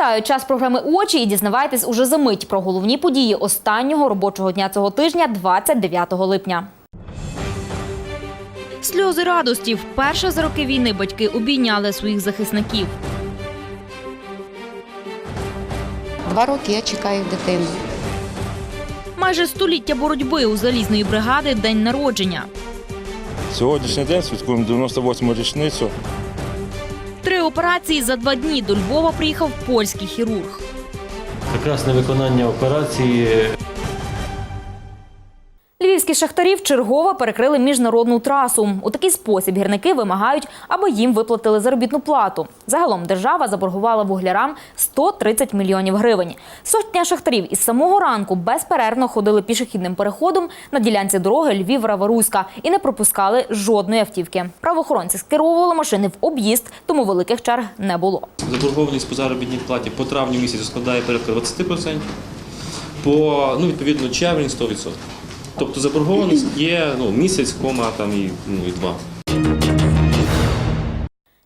Вітаю! Час програми очі і дізнавайтесь уже за мить про головні події останнього робочого дня цього тижня, 29 липня. Сльози радості. Вперше за роки війни батьки обійняли своїх захисників. Два роки я чекаю дитину. Майже століття боротьби у залізної бригади день народження. Сьогоднішній день святкуємо 98-му річницю. Операції за два дні до Львова приїхав польський хірург. Прекрасне виконання операції. Львівські шахтарі вчергово перекрили міжнародну трасу. У такий спосіб гірники вимагають, аби їм виплатили заробітну плату. Загалом держава заборгувала вуглярам 130 мільйонів гривень. Сотня шахтарів із самого ранку безперервно ходили пішохідним переходом на ділянці дороги Львів-Раваруська і не пропускали жодної автівки. Правоохоронці скеровували машини в об'їзд, тому великих черг не було. Заборгованість по заробітній платі по травню місяцю складає порядка 20%, по ну, відповідно червень 100%. Тобто заборгованість є ну, місяць, кома там і, ну, і два.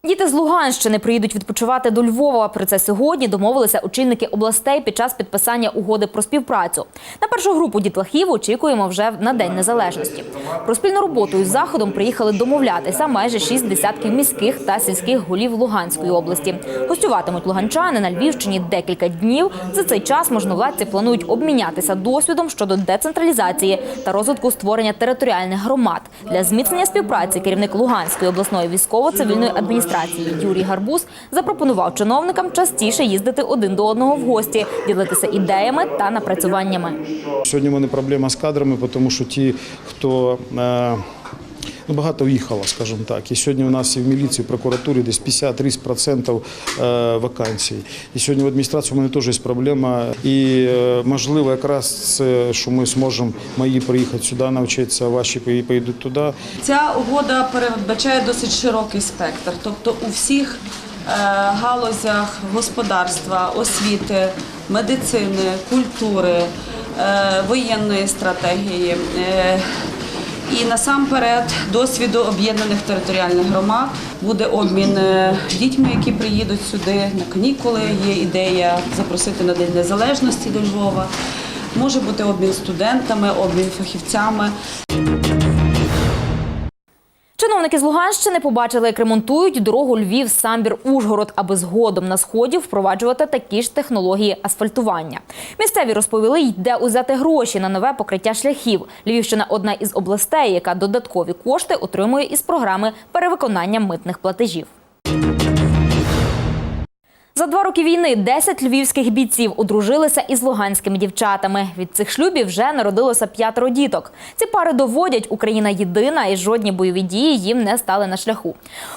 Діти з Луганщини приїдуть відпочивати до Львова. Про це сьогодні домовилися очільники областей під час підписання угоди про співпрацю. На першу групу дітлахів очікуємо вже на День Незалежності. Про спільну роботу із заходом приїхали домовлятися майже шість десятків міських та сільських голів Луганської області. Гостюватимуть луганчани на Львівщині декілька днів. За цей час можновладці планують обмінятися досвідом щодо децентралізації та розвитку створення територіальних громад. Для зміцнення співпраці керівник Луганської обласної військово-цивільної адміністрації Юрій Гарбуз запропонував чиновникам частіше їздити один до одного в гості, ділитися ідеями та напрацюваннями. Сьогодні в мене проблема з кадрами, тому що ті, хто е, ну, багато уїхало, скажімо так. І сьогодні у нас і в міліції, в прокуратурі десь 50-30% е, вакансій. І сьогодні в адміністрації у мене теж є проблема. І е, можливо, якраз це, що ми зможемо мої приїхати сюди, навчитися, ваші пої- поїдуть туди. Ця угода передбачає досить широкий спектр, тобто у всіх е, галузях господарства, освіти, медицини, культури, воєнної стратегії. І насамперед досвіду об'єднаних територіальних громад буде обмін е, дітьми, які приїдуть сюди на канікули. Є ідея запросити на День Незалежності до Львова. Може бути обмін студентами, обмін фахівцями. Чиновники з Луганщини побачили, як ремонтують дорогу Львів самбір Ужгород, аби згодом на сході впроваджувати такі ж технології асфальтування. Місцеві розповіли, йде узяти гроші на нове покриття шляхів. Львівщина одна із областей, яка додаткові кошти отримує із програми перевиконання митних платежів. За два роки війни 10 львівських бійців одружилися із луганськими дівчатами. Від цих шлюбів вже народилося п'ятеро діток. Ці пари доводять, Україна єдина і жодні бойові дії їм не стали на шляху.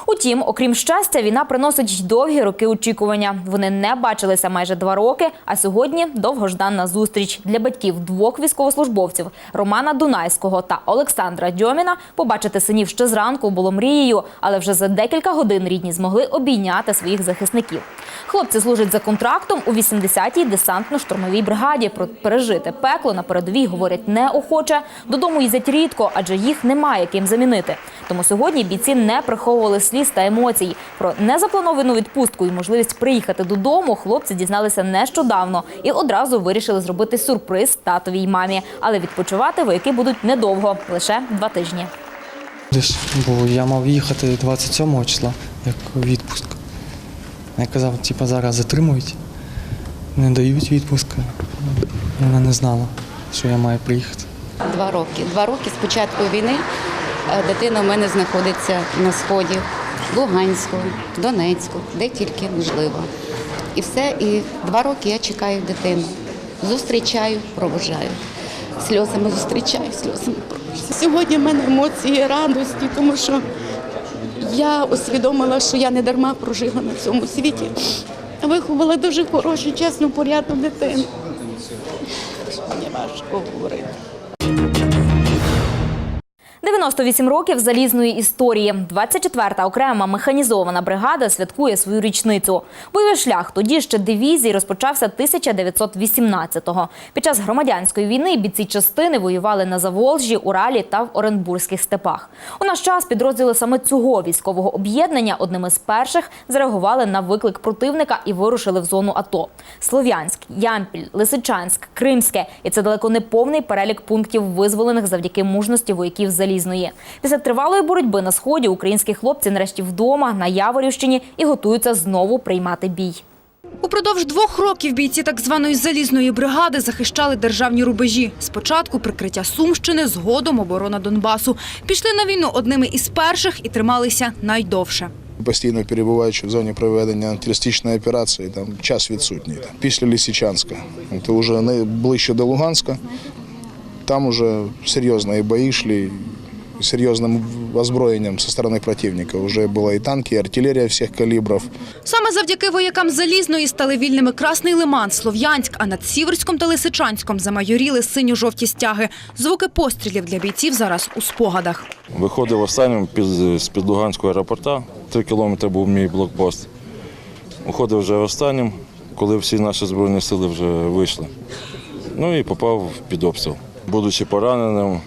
Утім, окрім щастя, війна приносить й довгі роки очікування. Вони не бачилися майже два роки, а сьогодні довгожданна зустріч для батьків двох військовослужбовців Романа Дунайського та Олександра Дьоміна. Побачити синів ще зранку було мрією, але вже за декілька годин рідні змогли обійняти своїх захисників. Хлопці служать за контрактом у 80-й десантно-штурмовій бригаді. Про пережити пекло на передовій говорять неохоче. Додому їздять рідко, адже їх немає ким замінити. Тому сьогодні бійці не приховували сліз та емоцій. Про незаплановану відпустку і можливість приїхати додому хлопці дізналися нещодавно і одразу вирішили зробити сюрприз татовій мамі. Але відпочивати вояки будуть недовго лише два тижні. Бо я мав їхати 27 числа, як відпуск. Я казав, типу, зараз затримують, не дають відпуск. Вона не знала, що я маю приїхати. Два роки. Два роки з початку війни е, дитина в мене знаходиться на сході, Луганську, Донецьку, де тільки можливо. І все. І два роки я чекаю дитину. Зустрічаю, провожаю. Сльозами зустрічаю, сльозами провожаю. Сьогодні в мене емоції радості, тому що я усвідомила, що я не дарма прожила на цьому світі. Виховала дуже хорошу, чесну, порядну дитину. Мені важко говорити. 98 років залізної історії. 24-та окрема механізована бригада святкує свою річницю. Бойовий шлях тоді ще дивізії розпочався 1918-го. Під час громадянської війни бійці частини воювали на Заволжі, Уралі та в Оренбурзьких степах. У наш час підрозділи саме цього військового об'єднання одними з перших зреагували на виклик противника і вирушили в зону АТО. Слов'янськ, Ямпіль, Лисичанськ, Кримське. І це далеко не повний перелік пунктів, визволених завдяки мужності вояків Залізної. Після тривалої боротьби на сході українські хлопці нарешті вдома на Яворівщині і готуються знову приймати бій. Упродовж двох років бійці так званої залізної бригади захищали державні рубежі. Спочатку прикриття Сумщини, згодом оборона Донбасу. Пішли на війну одними із перших і трималися найдовше. Постійно перебуваючи в зоні проведення антитерористичної операції, там час відсутній. Після Лисичанська, це вже найближче до Луганська, там вже серйозні бої йшли, з серйозним озброєнням зі сторони противника. Вже була і танки, і артилерія всіх калібрів. Саме завдяки воякам залізної стали вільними Красний Лиман, Слов'янськ, а над Сіверськом та Лисичанськом замайоріли синьо-жовті стяги. Звуки пострілів для бійців зараз у спогадах. Виходив останнім з-під Луганського аеропорта. Три кілометри був мій блокпост. Уходив вже останнім, коли всі наші збройні сили вже вийшли. Ну і попав під обстріл. Будучи пораненим,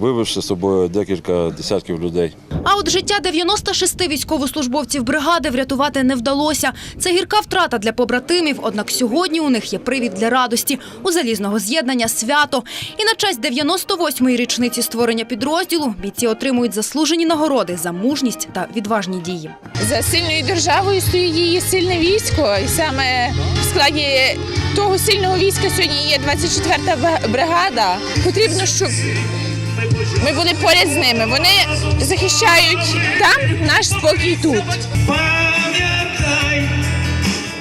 вивезши з собою декілька десятків людей. А от життя 96 військовослужбовців бригади врятувати не вдалося. Це гірка втрата для побратимів, однак сьогодні у них є привід для радості. У залізного з'єднання свято. І на честь 98-ї річниці створення підрозділу бійці отримують заслужені нагороди за мужність та відважні дії. За сильною державою стоїть її сильне військо, і саме в складі того сильного війська сьогодні є 24-та бригада. Потрібно, щоб ми були поряд з ними. Вони захищають там наш спокій тут. Пам'ятай,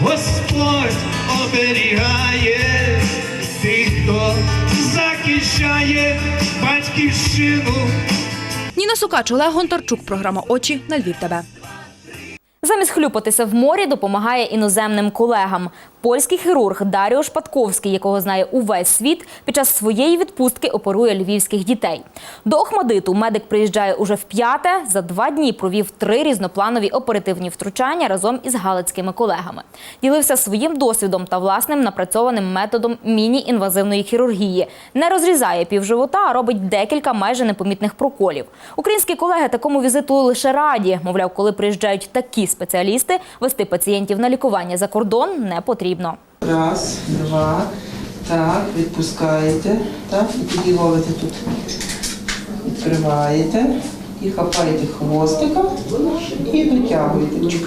Господь оберігає тих, хто захищає батьківщину. Ніна Сукач, Олег Гонтарчук, програма Очі на Львів. ТБ. Замість хлюпатися в морі допомагає іноземним колегам. Польський хірург Даріо Шпатковський, якого знає увесь світ, під час своєї відпустки оперує львівських дітей. До Охмадиту медик приїжджає уже вп'яте. За два дні провів три різнопланові оперативні втручання разом із галицькими колегами. Ділився своїм досвідом та власним напрацьованим методом міні-інвазивної хірургії. Не розрізає півживота, а робить декілька майже непомітних проколів. Українські колеги такому візиту лише раді. Мовляв, коли приїжджають такі спеціалісти, вести пацієнтів на лікування за кордон не потрібно. Раз, два, так, відпускаєте, так, і тоді ловите тут. Відкриваєте і хапаєте хвостика і дотягуєте.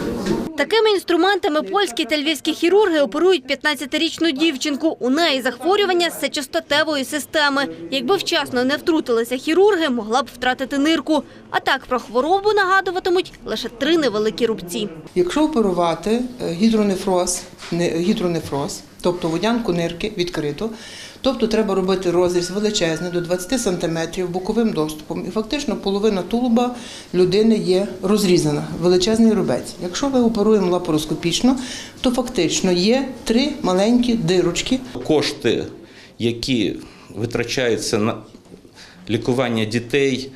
Такими інструментами польські та львівські хірурги оперують 15-річну дівчинку. У неї захворювання сечостатевої системи. Якби вчасно не втрутилися хірурги, могла б втратити нирку. А так про хворобу нагадуватимуть лише три невеликі рубці. Якщо оперувати е, гідронефроз, не- гідронефроз, тобто водянку нирки відкрито, тобто треба робити розріз величезний до 20 см боковим доступом, і фактично половина тулуба людини є розрізана, величезний рубець. Якщо ми оперуємо лапароскопічно, то фактично є три маленькі дирочки, Кошти, які витрачаються на лікування дітей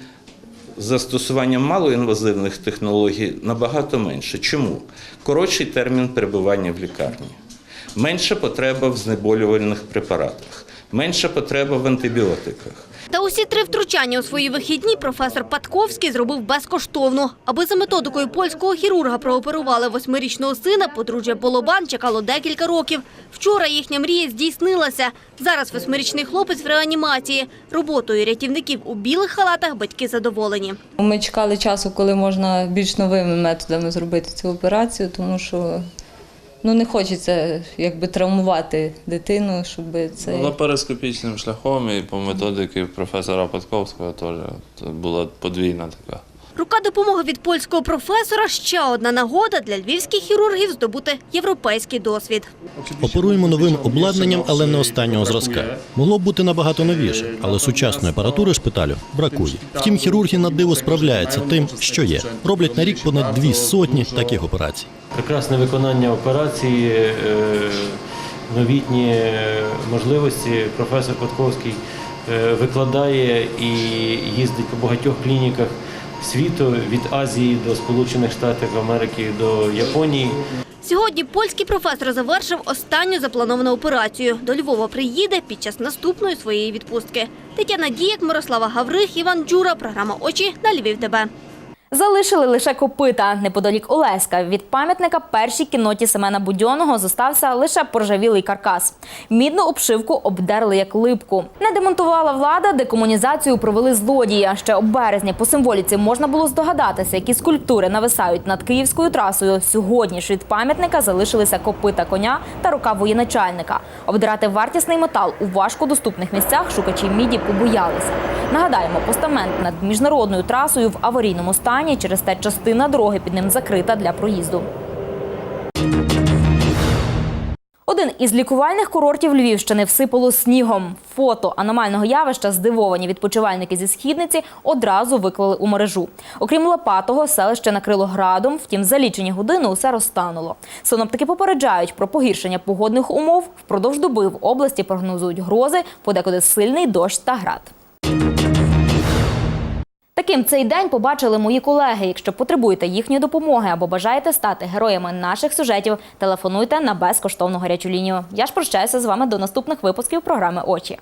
застосуванням малоінвазивних технологій, набагато менше. Чому? Коротший термін перебування в лікарні, менша потреба в знеболювальних препаратах, менша потреба в антибіотиках. Та усі три втручання у свої вихідні професор Патковський зробив безкоштовно. Аби за методикою польського хірурга прооперували восьмирічного сина, подружжя Болобан чекало декілька років. Вчора їхня мрія здійснилася. Зараз восьмирічний хлопець в реанімації. Роботою рятівників у білих халатах батьки задоволені. Ми чекали часу, коли можна більш новими методами зробити цю операцію, тому що ну, не хочеться якби травмувати дитину, щоб це. Лапароскопічним шляхом і по методики професора Патковського теж була подвійна така. Рука допомоги від польського професора – ще одна нагода для львівських хірургів здобути європейський досвід. Оперуємо новим обладнанням, але не останнього зразка. Могло б бути набагато новіше, але сучасної апаратури шпиталю бракує. Втім, хірурги на диво справляються тим, що є. Роблять на рік понад дві сотні таких операцій. Прекрасне виконання операції, е, новітні е, можливості. Професор Патковський е, викладає і їздить по багатьох клініках світу від Азії до Сполучених Штатів Америки до Японії. Сьогодні польський професор завершив останню заплановану операцію. До Львова приїде під час наступної своєї відпустки. Тетяна Дієк, Мирослава Гаврих, Іван Джура. Програма «Очі» на Львів ТБ. Залишили лише копита неподалік Олеська. Від пам'ятника першій кінноті Семена Будьоного зостався лише поржавілий каркас. Мідну обшивку обдерли як липку. Не демонтувала влада, декомунізацію провели злодії. Ще у березні по символіці можна було здогадатися, які скульптури нависають над київською трасою. Сьогодні ж від пам'ятника залишилися копита коня та рука воєначальника. Обдирати вартісний метал у важкодоступних місцях шукачі міді побоялися. Нагадаємо, постамент над міжнародною трасою в аварійному стані. Через те частина дороги під ним закрита для проїзду. Один із лікувальних курортів Львівщини всипало снігом. Фото аномального явища здивовані відпочивальники зі східниці одразу виклали у мережу. Окрім Лопатого, селище накрило градом, втім за лічені години усе розтануло. Синоптики попереджають про погіршення погодних умов. Впродовж доби в області прогнозують грози, подекуди сильний дощ та град. Таким цей день побачили мої колеги. Якщо потребуєте їхньої допомоги або бажаєте стати героями наших сюжетів, телефонуйте на безкоштовну гарячу лінію. Я ж прощаюся з вами до наступних випусків програми Очі.